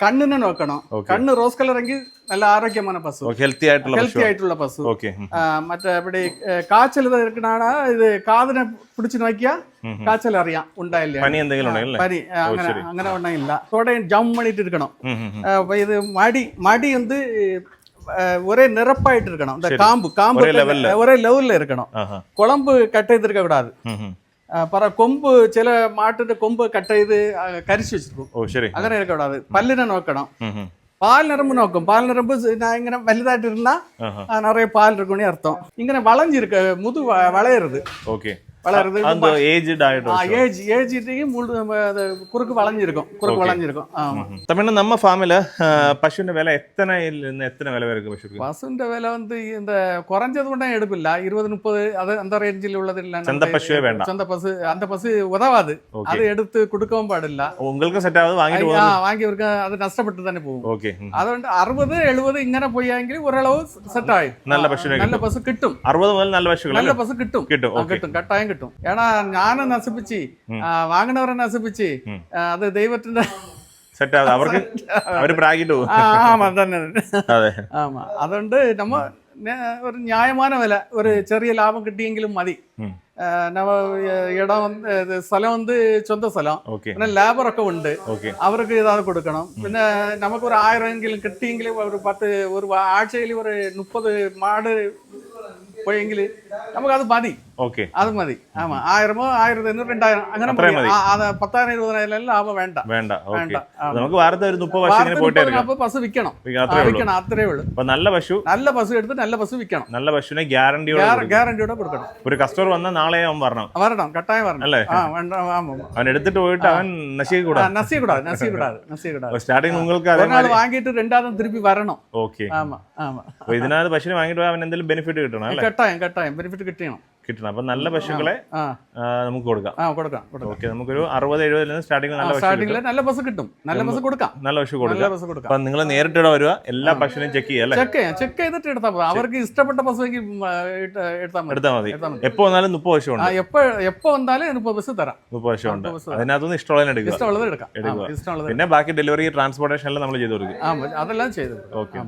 കണ്ണിനെ നോക്കണം കണ്ണ് റോസ് കളർ എങ്കിൽ നല്ല ആരോഗ്യമാണ് പശു ഹെൽത്തി ആയിട്ടുള്ള ഹെൽത്തി ആയിട്ടുള്ള പശു മറ്റേ ഇവിടെ കാച്ചൽ ഇതാണ് ഇത് കാതിനെ പിടിച്ചു നോക്കിയാ കാച്ചൽ അറിയാം ഉണ്ടായില്ല പനി എന്തെങ്കിലും പനി അങ്ങനെ അങ്ങനെ ഉണ്ടായില്ല തോടെ ജം பண்ணிட்டு இருக்கணும் இது மடி மடி வந்து ஒரே நிரப்பாயிட்டு இருக்கணும் இந்த காம்பு காம்பு ஒரே லெவல்ல ஒரே லெவல்ல இருக்கணும் குழம்பு கட் எடுத்துருக்க கூடாது പറ കൊമ്പ് ചില മാട്ടിന്റെ കൊമ്പ് കട്ട് ചെയ്ത് കരിച്ചു വെച്ചിരിക്കും അങ്ങനെ എടുക്കടാത് പല്ലിനെ നോക്കണം പാൽ നരമ്പ് നോക്കും പാൽ നരമ്പ് ഇങ്ങനെ വലുതായിട്ടിരുന്ന നിറയെ പാൽ ഇരിക്കണേ അർത്ഥം ഇങ്ങനെ വളഞ്ഞിരിക്ക മുതു വളയരുത് ഓക്കെ வளருது അതെന്തോ ഏജ്ഡ് ആയിട്ട് ஏஜ் ஏஜ் முழு அது குறுக்கு வளைஞ்சிருக்கும் குறுக்கு வளைஞ்சிருக்கும் ஆமா തമിഴ്നാട് നമ്മ ഫാമില് പശുവിന്റെ വില എത്തനയിൽ നിന്ന് എത്തന വില വരെ പശുക്ക് பசுன்ற விலை வந்து இந்த குறைஞ்சது கூட எடுப்பில்ல இருபது முப்பது அது அந்த ரேஞ்சில் உள்ளது இல்ல ചന്ത പശുവേ വേണ്ട சொந்த பசு அந்த பசு உதவாது ஓகே. அது எடுத்து கொடுக்கவும் பாடில்ல உங்களுக்கு സെറ്റ് ആവാതെ വാങ്ങിട്ട് ആ, പോകും വാങ്ങിയവർക്ക് അത് നഷ്ടപ്പെട്ട് തന്നെ പോകും ഓക്കെ അതുകൊണ്ട് അറുപത് എഴുപത് ഇങ്ങനെ പോയെങ്കിൽ ഒരളവ് സെറ്റ് ആയി നല്ല പശുവിനെ നല്ല ബസ് കിട്ടും അറുപത് മുതൽ നല്ല പശുക്കൾ നല്ല ബസ് കിട്ടും കിട്ടും ആ, ഓക്കെ കിട്ടും കട്ടായം കിട്ടും. ഏടാ ഞാനും നശിപ്പിച്ച് വാങ്ങണവരെ നശിപ്പിച്ച് അത് ദൈവത്തിന്റെ അവർക്ക് അവർ അതുകൊണ്ട് നമ്മ ഒരു ന്യായമാന വില ഒരു ചെറിയ ലാഭം കിട്ടിയെങ്കിലും മതി. ഇടം സ്ഥലം വന്ന് സ്വന്തം സ്ഥലം പിന്നെ ലേബറൊക്കെ ഉണ്ട്. അവർക്ക് ഇതാണ് കൊടുക്കണം. പിന്നെ നമുക്ക് ഒരു ആയിരം എങ്കിലും കിട്ടിയെങ്കിലും ഒരു പത്ത് ഒരു ആഴ്ചയിൽ ഒരു മുപ്പത് മാട് പോയെങ്കിൽ നമുക്കത് മതി. ഓക്കെ. അത് മതി. ആമാ. ആയിരമോ ആയിരത്തി എണ്ണൂറ് രണ്ടായിരം അങ്ങനെ പത്തായിരം ഇരുപതിനായിരം എല്ലാം ലാഭം വേണ്ട. വേണ്ട. നമുക്ക് വാരത്തെ ഒരു മുപ്പത് വർഷം പോയിട്ട് അപ്പൊ പശു വിൽക്കണം. വിൽക്കണം. അത്രേ ഉള്ളൂ. അപ്പൊ നല്ല പശു നല്ല പശു എടുത്ത് നല്ല പശു വിൽക്കണം. നല്ല പശുവിനെ ഗ്യാരണ്ടിയോടെ ഗ്യാരണ്ടിയോടെ കൊടുക്കണം. ഒരു കസ്റ്റമർ വന്ന നാളെ അവൻ വരണം. വരണം. കട്ടായം വരണം. അല്ലേ? അവൻ എടുത്തിട്ട് പോയിട്ട് അവൻ നശിക്ക് കൂടാതെ നസി കൂടാതെ നസി കൂടാതെ നസി കൂടാതെ സ്റ്റാർട്ടിങ് നിങ്ങൾക്ക് ഒരാൾ വാങ്ങിയിട്ട് രണ്ടാമതും തിരുപ്പി വരണം. ഓക്കെ. ആമാ ആമാ. ഇതിനകത്ത് പശുവിനെ വാങ്ങിയിട്ട് അവൻ എന്തെങ്കിലും ബെനിഫിറ്റ് കിട്ടണം കട്ടായം കട്ടായം. ബെനിഫിറ്റ് കിട്ടണം കിട്ടണം. അപ്പൊ നല്ല പശുക്കളെ നമുക്ക് കൊടുക്കാം. കൊടുക്കാം ഓക്കെ നമുക്കൊരു അറുപത് എഴുപതിൽ നിന്ന് സ്റ്റാർട്ടിംഗ് നല്ല സ്റ്റാർട്ടിംഗ് നല്ല പശു കിട്ടും. നല്ല പശു കൊടുക്കാം. നല്ല പശു കൊടുക്കാം. നിങ്ങൾ നേരിട്ട് ഇവിടെ വരിക എല്ലാ പശുവിനും ചെക്ക് ചെയ്യാം ചെക്ക് ചെക്ക് ചെയ്തിട്ട് എടുത്താൽ മതി. അവർക്ക് ഇഷ്ടപ്പെട്ട പശുവെങ്കിൽ എടുത്താൽ മതി. എപ്പോ വന്നാലും മുപ്പത് പശു ഉണ്ട്. എപ്പോ എപ്പോ വന്നാലും മുപ്പത് പശു തരാം. മുപ്പത് പശു ഉണ്ട്. അതിനകത്തുനിന്ന് ഇഷ്ടമുള്ളതിന് എടുക്കുക. ഇഷ്ടമുള്ളത് എടുക്കാം. പിന്നെ ബാക്കി ഡെലിവറി ട്രാൻസ്പോർട്ടേഷൻ എല്ലാം നമ്മൾ ചെയ്തു കൊടുക്കും. അതെല്ലാം ചെയ്തു ഓക്കെ.